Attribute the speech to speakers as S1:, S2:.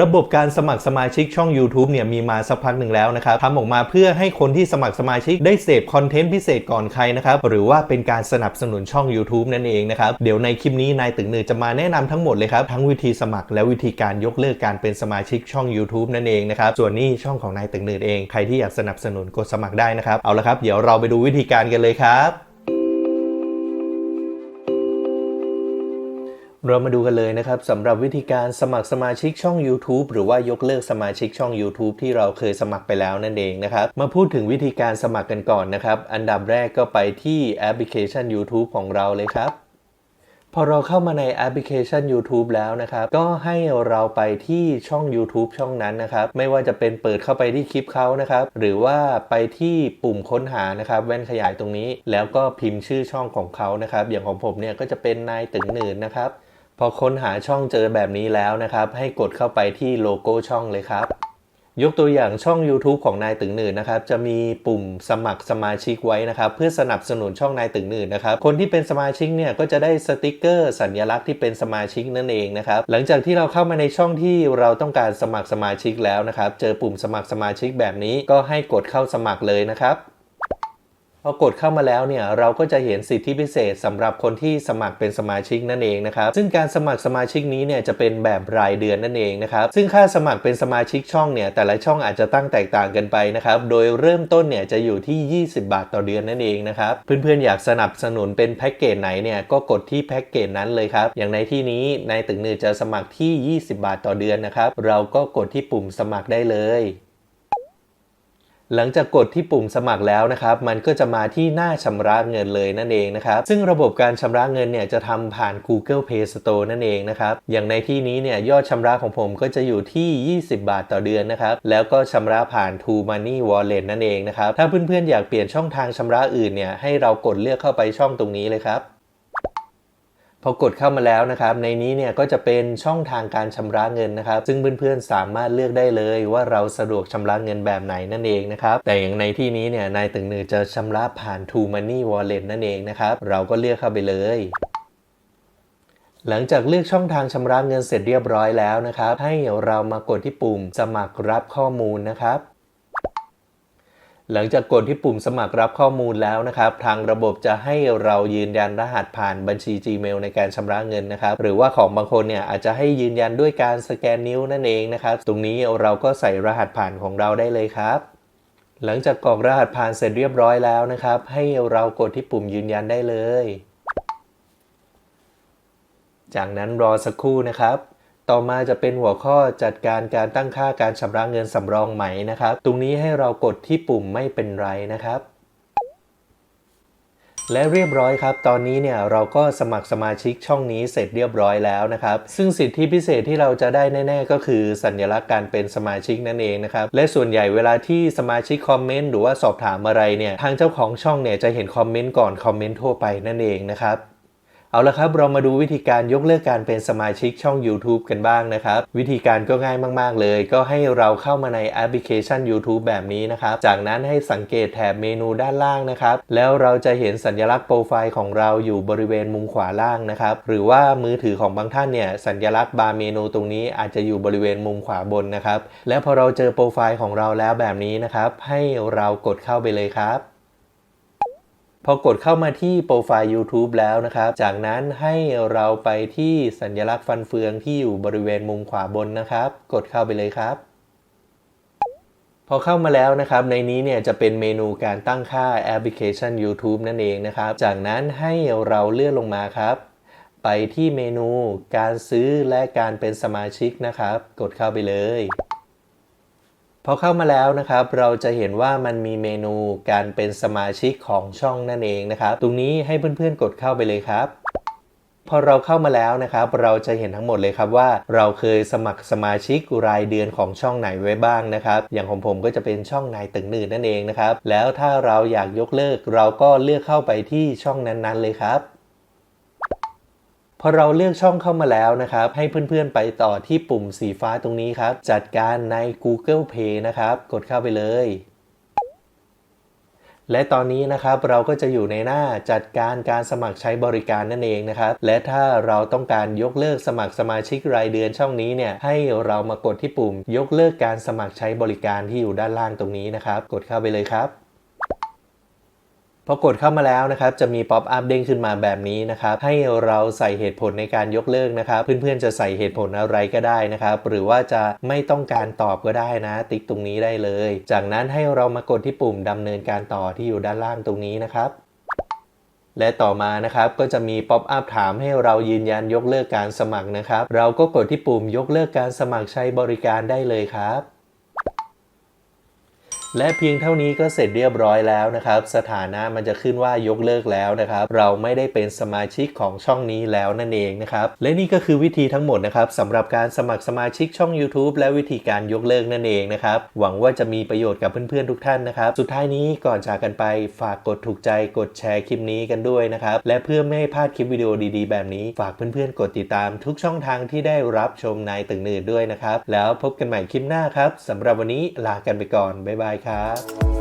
S1: ระบบการสมัครสมาชิกช่อง YouTube เนี่ยมีมาสักพักหนึ่งแล้วนะครับทำออกมาเพื่อให้คนที่สมัครสมาชิกได้เสพคอนเทนต์พิเศษก่อนใครนะครับ หรือว่าเป็นการสนับสนุนช่อง YouTube นั่นเองนะครับ เดี๋ยวในคลิปนี้นายตึงเนือจะมาแนะนำทั้งหมดเลยครับ ทั้งวิธีสมัครและวิธีการยกเลิกการเป็นสมาชิกช่อง YouTube นั่นเองนะครับ ส่วนนี้ช่องของนายตึงเนือเอง ใครที่อยากสนับสนุนกดสมัครได้นะครับ เอาละครับ เดี๋ยวเราไปดูวิธีการกันเลยครับ เรามาดูกันเลยนะครับสำหรับวิธีการสมัครสมาชิกช่อง YouTube หรือว่ายกเลิกสมาชิกช่อง YouTube ที่เราเคยสมัครไปแล้วนั่นเองนะครับมาพูดถึงวิธีการสมัครกันก่อนนะครับ อันดับแรกก็ไปที่แอปพลิเคชัน YouTube ของเราเลยครับ พอเราเข้ามาในแอปพลิเคชัน YouTube แล้วนะครับ ก็ให้เราไปที่ช่อง YouTube ช่องนั้นนะครับ ไม่ว่าจะเป็นเปิดเข้าไปที่คลิปเขานะครับ หรือว่าไปที่ปุ่มค้นหานะครับ แว่นขยายตรงนี้ แล้วก็พิมพ์ชื่อช่องของเขานะครับ อย่างของผมเนี่ยก็จะเป็นนายตึงหนืนนะครับ พอค้นหาช่องเจอแบบนี้แล้วนะครับ ให้กดเข้าไปที่โลโก้ช่องเลยครับ ยกตัวอย่างช่อง YouTube ของนายตึงหนื่นนะครับ จะมีปุ่มสมัครสมาชิกไว้นะครับ เพื่อสนับสนุนช่องนายตึงหนื่นนะครับ คนที่เป็นสมาชิกเนี่ยก็จะได้สติกเกอร์ สัญลักษณ์ที่เป็นสมาชิกนั่นเองนะครับ หลังจากที่เราเข้ามาในช่องที่เราต้องการสมัครสมาชิกแล้วนะครับ เจอปุ่มสมัครสมาชิกแบบนี้ก็ให้กดเข้าสมัครเลยนะครับ พอกดเข้ามาแล้วเนี่ยเราก็จะเห็นสิทธิพิเศษสำหรับคนที่สมัครเป็นสมาชิกนั่นเองนะครับซึ่งการสมัครสมาชิกนี้เนี่ยจะเป็นแบบรายเดือนนั่นเองนะครับซึ่งค่าสมัครเป็นสมาชิกช่องเนี่ยแต่ละช่องอาจจะตั้งแตกต่างกันไปนะครับโดยเริ่มต้นเนี่ยจะอยู่ที่ 20 บาทต่อเดือนนั่นเองนะครับเพื่อนๆอยากสนับสนุนเป็นแพ็กเกจไหนเนี่ยก็กดที่แพ็กเกจนั้นเลยครับอย่างในที่นี้นายตึงเนือจะสมัครที่ 20 บาทต่อเดือนนะครับเราก็กดที่ปุ่มสมัครได้เลย หลังจากกดที่ปุ่มสมัครแล้วนะครับ มันก็จะมาที่หน้าชำระเงินเลยนั่นเองนะครับ ซึ่งระบบการชำระเงินเนี่ยจะทำผ่าน Google Play Store นั่นเองนะครับ อย่างในที่นี้เนี่ยยอดชำระของผมก็จะอยู่ที่ 20 บาทต่อเดือนนะครับ แล้วก็ชำระผ่าน True Money Wallet นั่นเองนะครับ ถ้าเพื่อนๆอยากเปลี่ยนช่องทางชำระอื่นเนี่ยให้เรากดเลือกเข้าไปช่องตรงนี้เลยครับ พอกดเข้ามาแล้วนะครับในนี้เนี่ยก็จะเป็นช่องทางการชำระเงินนะครับ ซึ่งเพื่อนๆสามารถเลือกได้เลยว่าเราสะดวกชำระเงินแบบไหนนั่นเองนะครับแต่อย่างในที่นี้เนี่ยนายตึงหนือจะชำระผ่าน True Money Wallet นั่นเองนะครับเราก็เลือกเข้าไปเลยหลังจากเลือกช่องทางชำระเงินเสร็จเรียบร้อยแล้วนะครับ ให้เรามากดที่ปุ่มสมัครรับข้อมูลนะครับ หลังจากกดที่ปุ่มสมัครรับข้อมูลแล้วนะครับ ทางระบบจะให้เรายืนยันรหัสผ่านบัญชี Gmail ในการชำระเงินนะครับ หรือว่าของบางคนเนี่ยอาจจะให้ยืนยันด้วยการสแกนนิ้วนั่นเองนะครับ ตรงนี้เราก็ใส่รหัสผ่านของเราได้เลยครับ หลังจากกรอกรหัสผ่านเสร็จเรียบร้อยแล้วนะครับ ให้เรากดที่ปุ่มยืนยันได้เลย จากนั้นรอสักครู่นะครับ ต่อมาจะเป็นหัวข้อจัดการการตั้งค่าการชำระเงินสำรองใหม่นะครับ ตรงนี้ให้เรากดที่ปุ่มไม่เป็นไรนะครับ และเรียบร้อยครับ ตอนนี้เนี่ยเราก็สมัครสมาชิกช่องนี้เสร็จเรียบร้อยแล้วนะครับ ซึ่งสิทธิพิเศษที่เราจะได้แน่ ๆ ก็คือสัญลักษณ์การเป็นสมาชิกนั่นเองนะครับ และส่วนใหญ่เวลาที่สมาชิกคอมเมนต์หรือว่าสอบถามอะไรเนี่ย ทางเจ้าของช่องเนี่ยจะเห็นคอมเมนต์ก่อนคอมเมนต์ทั่วไปนั่นเองนะครับ เอาละครับเรามาดูวิธีการยกเลิกการเป็นสมาชิกช่อง YouTube กันบ้างนะครับ วิธีการก็ง่ายมาก ๆ เลย ก็ให้เราเข้ามาในแอปพลิเคชัน YouTube แบบนี้นะครับ จากนั้นให้สังเกตแถบเมนูด้านล่างนะครับ แล้วเราจะเห็นสัญลักษณ์โปรไฟล์ของเราอยู่บริเวณมุมขวาล่างนะครับ หรือว่ามือถือของบางท่านเนี่ยสัญลักษณ์บาร์เมนูตรงนี้อาจจะอยู่บริเวณมุมขวาบนนะครับ และพอเราเจอโปรไฟล์ของเราแล้วแบบนี้นะครับ ให้เรากดเข้าไปเลยครับ พอกดเข้ามาที่โปรไฟล์ YouTube แล้วนะครับ จากนั้นให้เราไปที่สัญลักษณ์ฟันเฟืองที่อยู่บริเวณมุมขวาบนนะครับ กดเข้าไปเลยครับ พอเข้ามาแล้วนะครับ ในนี้เนี่ยจะเป็นเมนูการตั้งค่าแอปพลิเคชัน YouTube นั่นเองนะครับ จากนั้นให้เราเลื่อนลงมาครับ ไปที่เมนูการซื้อและการเป็นสมาชิกนะครับ กดเข้าไปเลย พอเข้ามาแล้วนะครับเราจะเห็นว่ามันมีเมนูการเป็นสมาชิกของช่องนั่นเองนะครับ ตรงนี้ให้เพื่อนๆกดเข้าไปเลยครับพอเราเข้ามาแล้วนะครับเราจะเห็นทั้งหมดเลยครับว่า เราเคยสมัครสมาชิกรายเดือนของช่องไหนไว้บ้างนะครับ อย่างของผมก็จะเป็นช่องนายตึงหนืดนั่นเองนะครับ แล้วถ้าเราอยากยกเลิก เราก็เลือกเข้าไปที่ช่องนั้นๆเลยครับ พอเราเลือกช่องเข้ามาแล้วนะครับ ให้เพื่อนๆไปต่อที่ปุ่มสีฟ้าตรงนี้ครับ จัดการใน Google Play นะครับ กดเข้าไปเลย และตอนนี้นะครับเราก็จะอยู่ในหน้าจัดการการสมัครใช้บริการนั่นเองนะครับ และถ้าเราต้องการยกเลิกสมัครสมาชิกรายเดือนช่องนี้เนี่ยให้เรามากดที่ปุ่ม ยกเลิกการสมัครใช้บริการที่อยู่ด้านล่างตรงนี้นะครับ กดเข้าไปเลยครับ พอกดเข้ามาแล้วนะครับจะมีป๊อปอัพเด้งขึ้นมาแบบนี้นะครับให้เราใส่เหตุผลในการยกเลิกนะครับ เพื่อนๆจะใส่เหตุผลอะไรก็ได้นะครับหรือว่าจะไม่ต้องการตอบก็ได้นะ ติ๊กตรงนี้ได้เลย จากนั้นให้เรามากดที่ปุ่มดำเนินการต่อที่อยู่ด้านล่างตรงนี้นะครับและต่อมานะครับก็จะมีป๊อปอัพถามให้เรายืนยันยกเลิกการสมัครนะครับ เราก็กดที่ปุ่มยกเลิกการสมัครใช้บริการได้เลยครับ และเพียงเท่านี้ก็เสร็จเรียบร้อยแล้วนะครับ สถานะมันจะขึ้นว่ายกเลิกแล้วนะครับ เราไม่ได้เป็นสมาชิกของช่องนี้แล้วนั่นเองนะครับ และนี่ก็คือวิธีทั้งหมดนะครับสำหรับการสมัครสมาชิกช่อง YouTube และวิธีการยกเลิกนั่นเองนะครับ หวังว่าจะมีประโยชน์กับเพื่อนๆทุกท่านนะครับ สุดท้ายนี้ก่อนจากกันไปฝากกดถูกใจกดแชร์คลิปนี้กันด้วยนะครับ และเพื่อไม่ให้พลาดคลิปวิดีโอดีๆ แบบนี้ฝากเพื่อนๆกดติดตามทุกช่องทางที่ได้รับชมในตึงหนืดด้วยนะครับ แล้วพบกันใหม่คลิปหน้าครับสำหรับวันนี้ลากันไปก่อนบ๊ายบายครับ